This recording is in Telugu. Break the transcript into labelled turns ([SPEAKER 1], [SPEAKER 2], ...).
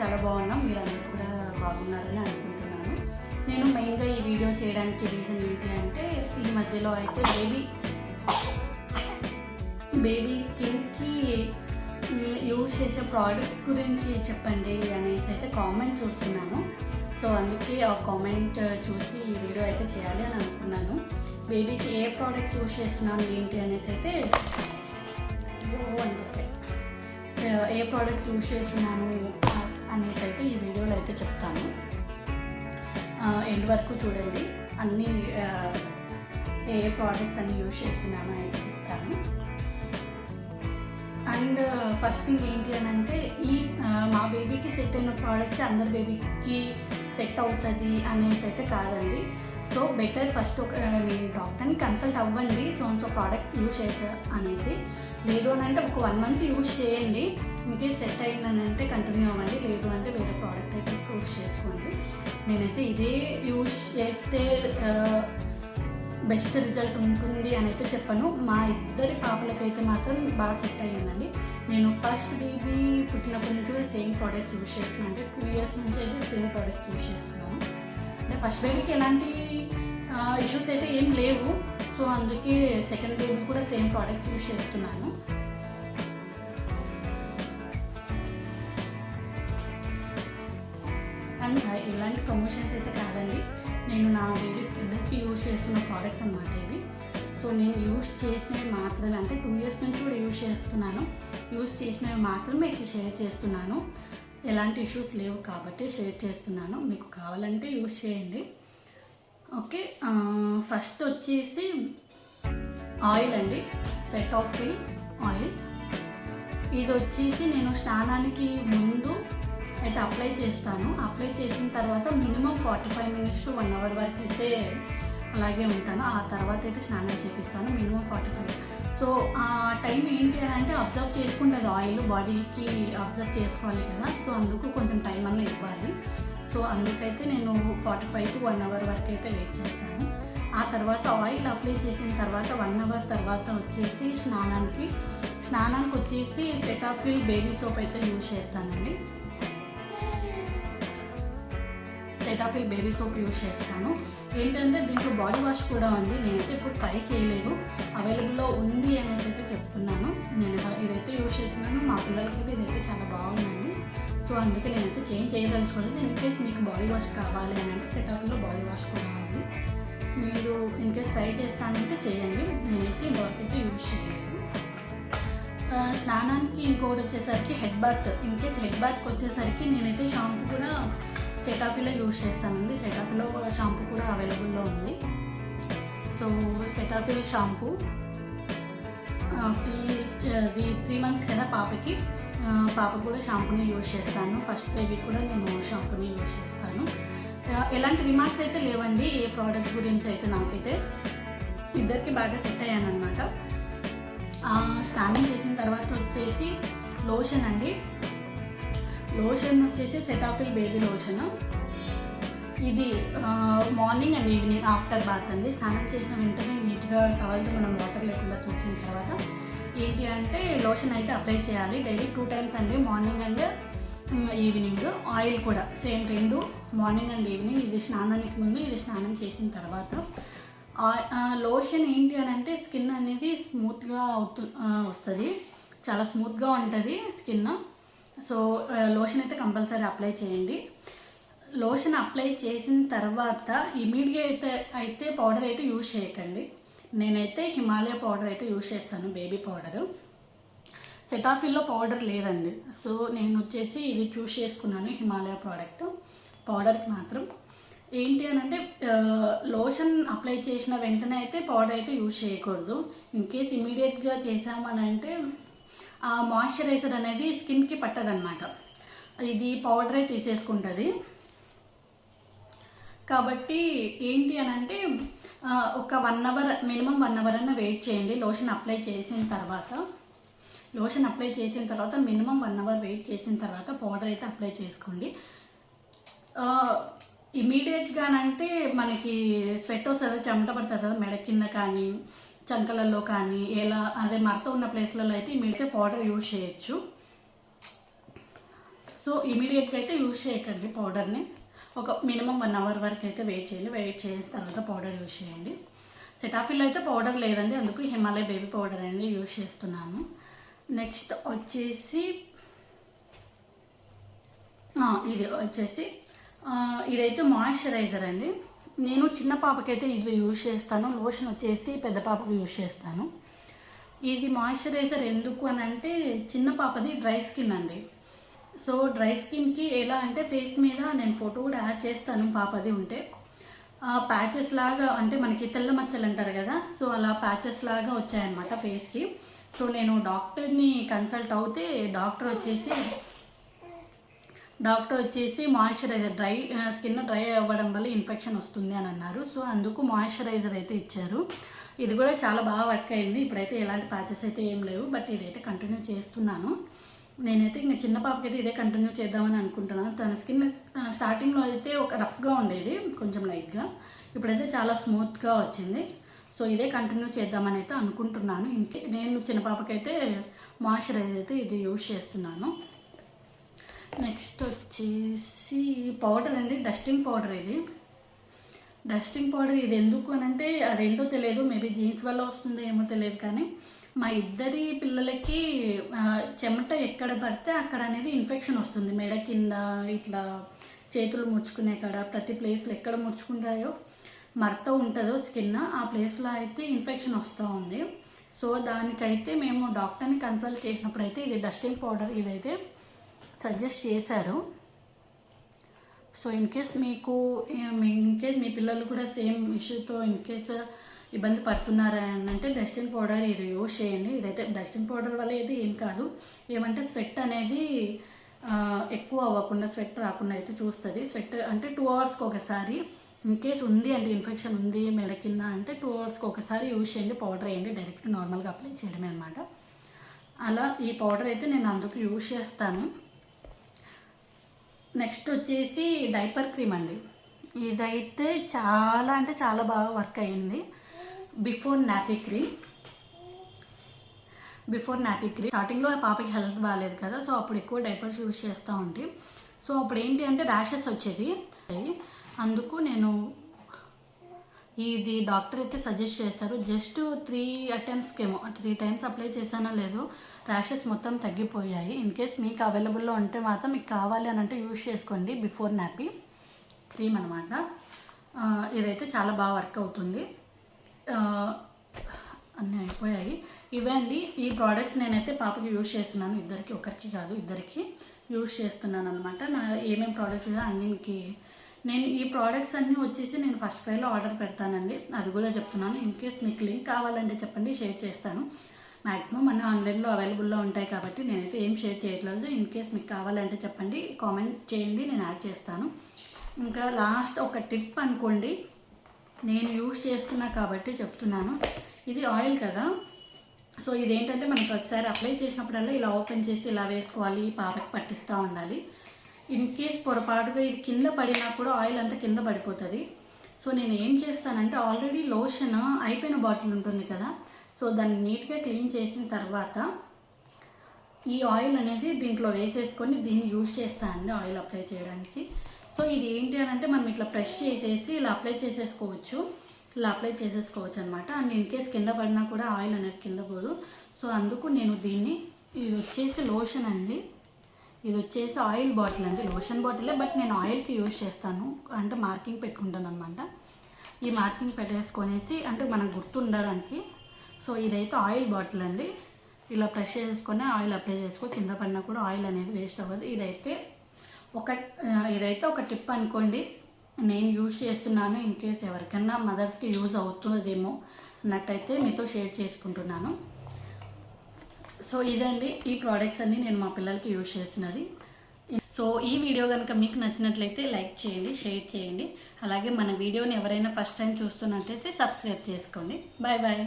[SPEAKER 1] చాలా బాగున్నాం. మీరు అందరూ కూడా బాగున్నారని అనుకుంటున్నాను. నేను మెయిన్గా ఈ వీడియో చేయడానికి రీజన్ ఏంటి అంటే ఈ మధ్యలో అయితే బేబీ బేబీ స్కిన్కి యూజ్ చేసే ప్రోడక్ట్స్ గురించి చెప్పండి అనేసి అయితే కామెంట్ చూస్తున్నాను. సో అందుకే ఆ కామెంట్ చూసి ఈ వీడియో అయితే చేయాలి అని అనుకున్నాను. బేబీకి ఏ ప్రోడక్ట్స్ యూజ్ చేస్తున్నాను ఏంటి అనేసి అయితే ఏ ప్రోడక్ట్స్ యూజ్ చేస్తున్నాను అనేసి అయితే ఈ వీడియోలో అయితే చెప్తాను. ఎండ్ వరకు చూడండి. అన్ని ఏ ఏ ప్రోడక్ట్స్ అన్ని యూజ్ చేస్తున్నాను అయితే చెప్తాను. అండ్ ఫస్ట్ థింగ్ ఏంటి అని అంటే ఈ మా బేబీకి సెట్ అయిన ప్రోడక్ట్స్ అందరి బేబీకి సెట్ అవుతుంది అనేసి అయితే కాదండి. సో బెటర్ ఫస్ట్ ఒక మీ డాక్టర్ని కన్సల్ట్ అవ్వండి. సో సో ప్రోడక్ట్ యూజ్ చేయచ్చు అనేసి. లేదు అని అంటే ఒక వన్ మంత్ యూజ్ చేయండి. ఇంకే సెట్ అయిందని అంటే కంటిన్యూ అవ్వండి. లేదు అంటే వేరే ప్రోడక్ట్ అయితే యూజ్ చేసుకోండి. నేనైతే ఇదే యూజ్ చేస్తే బెస్ట్ రిజల్ట్ ఉంటుంది అని అయితే చెప్పాను. మా ఇద్దరి పాపలకైతే మాత్రం బాగా సెట్ అయ్యిందండి. నేను ఫస్ట్ బేబీ పుట్టినప్పటి నుంచి కూడా సేమ్ ప్రోడక్ట్స్ యూజ్ చేస్తున్నాను అంటే టూ ఇయర్స్ నుంచి అయితే సేమ్ ప్రోడక్ట్స్ యూజ్ చేస్తున్నాను. అంటే ఫస్ట్ బేబీకి ఎలాంటి ఇష్యూస్ అయితే ఏం లేవు. సో అందుకే సెకండ్ బేబీ కూడా సేమ్ ప్రోడక్ట్స్ యూజ్ చేస్తున్నాను. అండ్ ఇలాంటి ప్రమోషన్స్ అయితే కాదండి. నేను నా బేబీస్ ఇద్దరికి యూజ్ చేస్తున్న ప్రోడక్ట్స్ అనమాట ఇవి. సో నేను యూజ్ చేసినవి మాత్రమే అంటే టూ ఇయర్స్ నుంచి కూడా యూజ్ చేస్తున్నాను. యూజ్ చేసినవి మాత్రమే ఇక్కడ షేర్ చేస్తున్నాను. ఎలాంటి ఇష్యూస్ లేవు కాబట్టి షేర్ చేస్తున్నాను. మీకు కావాలంటే యూజ్ చేయండి. ఓకే ఫస్ట్ వచ్చేసి ఆయిల్ అండి. సెట్ ఆఫ్ ఆయిల్ ఇది వచ్చేసి నేను స్నానానికి ముందు అయితే అప్లై చేస్తాను. అప్లై చేసిన తర్వాత minimum forty five minutes to one hour వరకు అయితే అలాగే ఉంటాను. ఆ తర్వాత అయితే స్నానం చేపిస్తాను మినిమం ఫార్టీ ఫైవ్. సో ఆ టైం ఏంటి అని అంటే అబ్జర్వ్ చేసుకుంటుంది ఆయిల్ బాడీకి అబ్జర్వ్ చేసుకోవాలి కదా. సో అందుకు కొంచెం టైం అన్న ఇవ్వాలి. సో అందుకైతే నేను forty five to one hour వరకు అయితే వెయిట్ చేస్తాను. ఆ తర్వాత ఆయిల్ అప్లై చేసిన తర్వాత వన్ అవర్ తర్వాత వచ్చేసి స్నానానికి స్నానానికి వచ్చేసి సెటాఫిల్ బేబీ సోప్ అయితే యూజ్ చేస్తానండి. సెటాఫిల్ బేబీ సోప్ యూజ్ చేస్తాను. ఏంటంటే దీంట్లో బాడీ వాష్ కూడా ఉంది. నేనైతే ఇప్పుడు ట్రై చేయలేదు. అవైలబుల్లో ఉంది అనేసి అయితే చెప్తున్నాను. నేను ఇదైతే యూజ్ చేస్తున్నాను. మా పిల్లలకి అయితే ఇదైతే చాలా బాగుందండి. సో అందుకే నేనైతే చేంజ్ చేయదలుచుకోలేదు. ఇన్ కేస్ మీకు బాడీ వాష్ కావాలి అని అంటే సెటాఫిల్లో బాడీ వాష్ కూడా ఉంది. మీరు ఇన్ కేస్ ట్రై చేస్తానంటే చేయండి. నేనైతే ఇంతవరకు అయితే యూజ్ చేయలేదు. స్నానానికి ఇంకోటి వచ్చేసరికి head bath in case head బాత్కి వచ్చేసరికి నేనైతే షాంపూ కూడా సెటాఫిలో యూజ్ చేస్తానండి. సెటాఫిలో షాంపూ కూడా అవైలబుల్లో ఉంది. సో సెటాఫిల్ షాంపూ ఈ త్రీ మంత్స్ కదా పాపకి. పాప కూడా షాంపూని యూజ్ చేస్తాను. ఫస్ట్ బేబీ కూడా నేను షాంపూని యూజ్ చేస్తాను. ఎలాంటి రిమార్క్స్ అయితే లేవండి. ఏ ప్రోడక్ట్ గురించి అయితే నాకైతే ఇద్దరికి బాగా సెట్ అయ్యాను స్నానం చేసిన తర్వాత వచ్చేసి లోషన్ అండి. లోషన్ వచ్చేసి సెటాఫిల్ బేబీ లోషన్. ఇది morning and evening after bath అండి. స్నానం చేసిన వెంటనే నీట్గా టవల్తో మనం వాటర్ లేకుండా తుడిచిన తర్వాత ఏంటి అంటే లోషన్ అయితే అప్లై చేయాలి. డైలీ టూ టైమ్స్ అండి మార్నింగ్ అండ్ ఈవినింగ్. ఆయిల్ కూడా సేమ్ రెండు మార్నింగ్ అండ్ ఈవినింగ్ ఇది స్నానానికి ముందు ఇది స్నానం చేసిన తర్వాత. లోషన్ ఏంటి అని అంటే స్కిన్ అనేది స్మూత్గా అవుతు వస్తుంది. చాలా స్మూత్గా ఉంటుంది స్కిన్. సో లోషన్ అయితే కంపల్సరీ అప్లై చేయండి. లోషన్ అప్లై చేసిన తర్వాత ఇమీడియట్ అయితే పౌడర్ అయితే యూజ్ చేయకండి. నేనైతే హిమాలయ పౌడర్ అయితే యూజ్ చేస్తాను బేబీ పౌడరు సెటాఫిల్లో పౌడర్ లేదండి. సో నేను వచ్చేసి ఇది చూస్ చేసుకున్నాను హిమాలయ ప్రోడక్ట్ పౌడర్కి మాత్రం. ఏంటి అని అంటే లోషన్ అప్లై చేసిన వెంటనే అయితే పౌడర్ అయితే యూజ్ చేయకూడదు. ఇన్ కేస్ ఇమీడియట్గా చేసామని అంటే మాయిశ్చరైజర్ అనేది స్కిన్కి పట్టదనమాట ఇది పౌడరే తీసేసుకుంటుంది. కాబట్టి ఏంటి అని అంటే ఒక one hour minimum one hour అన్న వెయిట్ చేయండి. లోషన్ అప్లై చేసిన తర్వాత లోషన్ అప్లై చేసిన తర్వాత మినిమం వన్ అవర్ వెయిట్ చేసిన తర్వాత పౌడర్ అయితే అప్లై చేసుకోండి. ఇమీడియట్గానంటే మనకి స్వెట్ వస్తుంది చెమట పడుతుంది కదా మెడ కింద కానీ చంకలలో కానీ ఎలా అదే మరత ఉన్న ప్లేస్లలో అయితే ఇమీడియట్ పౌడర్ యూజ్ చేయొచ్చు. సో ఇమీడియట్గా అయితే యూజ్ చేయకండి పౌడర్ని. ఒక మినిమం వన్ అవర్ వరకు అయితే వెయిట్ చేయండి. వెయిట్ చేసిన తర్వాత పౌడర్ యూజ్ చేయండి. సెటాఫిల్ అయితే పౌడర్ లేదండి. అందుకు హిమాలయ బేబీ పౌడర్ అనేది యూజ్ చేస్తున్నాను. నెక్స్ట్ వచ్చేసి ఇది వచ్చేసి ఇదైతే మాయిశ్చరైజర్ అండి. నేను చిన్న పాపకైతే ఇది యూజ్ చేస్తాను. లోషన్ వచ్చేసి పెద్ద పాపకు యూజ్ చేస్తాను. ఇది మాయిశ్చరైజర్ ఎందుకు అని అంటే చిన్న పాపది డ్రై స్కిన్ అండి. సో డ్రై స్కిన్కి ఎలా అంటే ఫేస్ మీద నేను ఫోటో కూడా యాడ్ చేస్తాను పాపది ఉంటే. ప్యాచెస్ లాగా అంటే మనకి తెల్ల మచ్చలు అంటారు కదా సో అలా ప్యాచెస్ లాగా వచ్చాయన్నమాట ఫేస్కి. సో నేను డాక్టర్ని కన్సల్ట్ అవుతే డాక్టర్ వచ్చేసి డాక్టర్ వచ్చేసి మాయిశ్చరైజర్ డ్రై స్కిన్ డ్రై అవ్వడం వల్ల ఇన్ఫెక్షన్ వస్తుంది అని అన్నారు. సో అందుకు మాయిశ్చరైజర్ అయితే ఇచ్చారు. ఇది కూడా చాలా బాగా వర్క్ అయింది. ఇప్పుడైతే ఎలాంటి ప్యాచెస్ అయితే ఏం లేవు. బట్ ఇదైతే కంటిన్యూ చేస్తున్నాను. నేనైతే ఇంకా చిన్న పాపకైతే ఇదే కంటిన్యూ చేద్దామని అనుకుంటున్నాను. తన స్కిన్ స్టార్టింగ్లో అయితే ఒక రఫ్గా ఉండేది కొంచెం లైట్గా. ఇప్పుడైతే చాలా స్మూత్గా వచ్చింది. సో ఇదే కంటిన్యూ చేద్దామని అయితే అనుకుంటున్నాను. ఇంకే నేను చిన్న పాపకైతే మాయిశ్చరైజర్ అయితే ఇది యూజ్ చేస్తున్నాను. నెక్స్ట్ వచ్చేసి పౌడర్ అండి డస్టింగ్ పౌడర్ ఇది. డస్టింగ్ పౌడర్ ఇది ఎందుకు అని అంటే అదేంటో తెలియదు. మేబీ జీన్స్ వల్ల వస్తుందో ఏమో తెలియదు కానీ మా ఇద్దరి పిల్లలకి చెమట ఎక్కడ పడితే అక్కడ అనేది ఇన్ఫెక్షన్ వస్తుంది. మెడ కింద ఇట్లా చేతులు ముడుచుకునే కాడ ప్రతి ప్లేస్లో ఎక్కడ ముడుచుకుంటాయో మరత ఉంటుందో స్కిన్ ఆ ప్లేస్లో అయితే ఇన్ఫెక్షన్ వస్తూ ఉంది. సో దానికైతే మేము డాక్టర్ని కన్సల్ట్ చేసినప్పుడు అయితే ఇది డస్టింగ్ పౌడర్ ఇదైతే సజెస్ట్ చేశారు. సో ఇన్ కేస్ మీకు ఇన్ కేస్ మీ పిల్లలు కూడా సేమ్ ఇష్యూతో ఇన్ కేస్ ఇబ్బంది పడుతున్నారా అని అంటే డస్టింగ్ పౌడర్ ఇది యూజ్ చేయండి. ఇదైతే డస్టిన్ పౌడర్ వల్ల ఇది ఏం కాదు. ఏమంటే స్వెట్ అనేది ఎక్కువ అవ్వకుండా స్వెట్ రాకుండా అయితే చూస్తుంది. స్వెట్ అంటే టూ అవర్స్కి ఒకసారి ఇన్ కేస్ ఉంది అంటే ఇన్ఫెక్షన్ ఉంది మెడ కింద అంటే టూ అవర్స్కి ఒకసారి యూజ్ చేయండి. పౌడర్ వేయండి. డైరెక్ట్ నార్మల్గా అప్లై చేయడమే అనమాట అలా ఈ పౌడర్ అయితే నేను అందుకు యూజ్ చేస్తాను. నెక్స్ట్ వచ్చేసి డైపర్ క్రీమ్ అండి. ఇదైతే చాలా అంటే చాలా బాగా వర్క్ అయింది before nappy cream. Before nappy cream. స్టార్టింగ్లో పాపకి హెల్త్ బాగాలేదు కదా సో అప్పుడు ఎక్కువ డైపర్స్ యూజ్ చేస్తూ ఉంటే. సో అప్పుడు ఏంటి అంటే ర్యాషెస్ వచ్చేది. అందుకు నేను ఇది డాక్టర్ అయితే సజెస్ట్ చేశారు. జస్ట్ త్రీ అటెంప్ట్స్కి ఏమో త్రీ టైమ్స్ అప్లై చేశానో లేదు ర్యాషెస్ మొత్తం తగ్గిపోయాయి. ఇన్ కేస్ మీకు అవైలబుల్లో ఉంటే మాత్రం మీకు కావాలి అని అంటే యూజ్ చేసుకోండి బిఫోర్ నాపీ క్రీమ్ అనమాట ఇదైతే చాలా బాగా వర్క్ అవుతుంది. అన్నీ అయిపోయాయి. ఇవే అండి ఈ ప్రోడక్ట్స్ నేనైతే పాపకి యూజ్ చేస్తున్నాను. ఇద్దరికి ఒకరికి కాదు ఇద్దరికి యూజ్ చేస్తున్నాను అనమాట నా ఏమేమి ప్రోడక్ట్స్ అన్నీ మీకు నేను ఈ ప్రోడక్ట్స్ అన్నీ వచ్చేసి నేను ఫస్ట్ ఫ్రైలో ఆర్డర్ పెడతానండి. అది కూడా చెప్తున్నాను. ఇన్ కేస్ మీకు లింక్ కావాలంటే చెప్పండి షేర్ చేస్తాను. మ్యాక్సిమం అన్నీ ఆన్లైన్లో అవైలబుల్లో ఉంటాయి కాబట్టి నేనైతే ఏం షేర్ చేయట్లేదు. ఇన్ కేస్ మీకు కావాలంటే చెప్పండి కామెంట్ చేయండి నేను యాడ్ చేస్తాను. ఇంకా లాస్ట్ ఒక టిప్ అనుకోండి. నేను యూజ్ చేస్తున్నా కాబట్టి చెప్తున్నాను. ఇది ఆయిల్ కదా. సో ఇదేంటంటే మనకి ఒకసారి అప్లై చేసినప్పుడల్లా ఇలా ఓపెన్ చేసి ఇలా వేసుకోవాలి పాపకి పట్టిస్తూ ఉండాలి. ఇన్ కేస్ పొరపాటుగా ఇది కింద పడినా కూడా ఆయిల్ అంతా కింద పడిపోతుంది. సో నేను ఏం చేస్తానంటే ఆల్రెడీ లోషన్ అయిపోయిన బాటిల్ ఉంటుంది కదా. సో దాన్ని నీట్గా క్లీన్ చేసిన తర్వాత ఈ ఆయిల్ అనేది దీంట్లో వేసేసుకొని దీన్ని యూజ్ చేస్తానండి ఆయిల్ అప్లై చేయడానికి. సో ఇది ఏంటి అని అంటే మనం ఇట్లా ప్రెష్ చేసేసి ఇలా అప్లై చేసేసుకోవచ్చు. ఇలా అప్లై చేసేసుకోవచ్చు అనమాట అండ్ ఇన్ కేస్ కింద పడినా కూడా ఆయిల్ అనేది కింద పోదు. సో అందుకు నేను దీన్ని ఇది వచ్చేసి లోషన్ అండి. ఇది వచ్చేసి ఆయిల్ బాటిల్ అండి లోషన్ బాటిలే బట్ నేను ఆయిల్కి యూజ్ చేస్తాను. అంటే మార్కింగ్ పెట్టుకుంటాను అనమాట ఈ మార్కింగ్ పెట్టేసుకొనేసి అంటే మనకు గుర్తు ఉండడానికి సో ఇదైతే ఆయిల్ బాటిల్ అండి. ఇలా ప్రెష్ చేసుకొని ఆయిల్ అప్లై చేసుకో కింద పడినా కూడా ఆయిల్ అనేది వేస్ట్ అవ్వదు. ఇదైతే ఒక ఇదైతే ఒక టిప్ అనుకోండి. నేను యూజ్ చేస్తున్నాను ఇన్ కేస్ ఎవరికైనా మదర్స్కి యూజ్ అవుతుందేమో అన్నట్టయితే మీతో షేర్ చేసుకుంటున్నాను. సో ఇదండి ఈ ప్రోడక్ట్స్ అన్ని నేను మా పిల్లలకి యూజ్ చేస్తున్నది సో ఈ వీడియో కనుక మీకు నచ్చినట్లయితే లైక్ చేయండి షేర్ చేయండి. అలాగే మన వీడియోని ఎవరైనా ఫస్ట్ టైం చూస్తున్నట్లయితే సబ్స్క్రైబ్ చేసుకోండి. Bye bye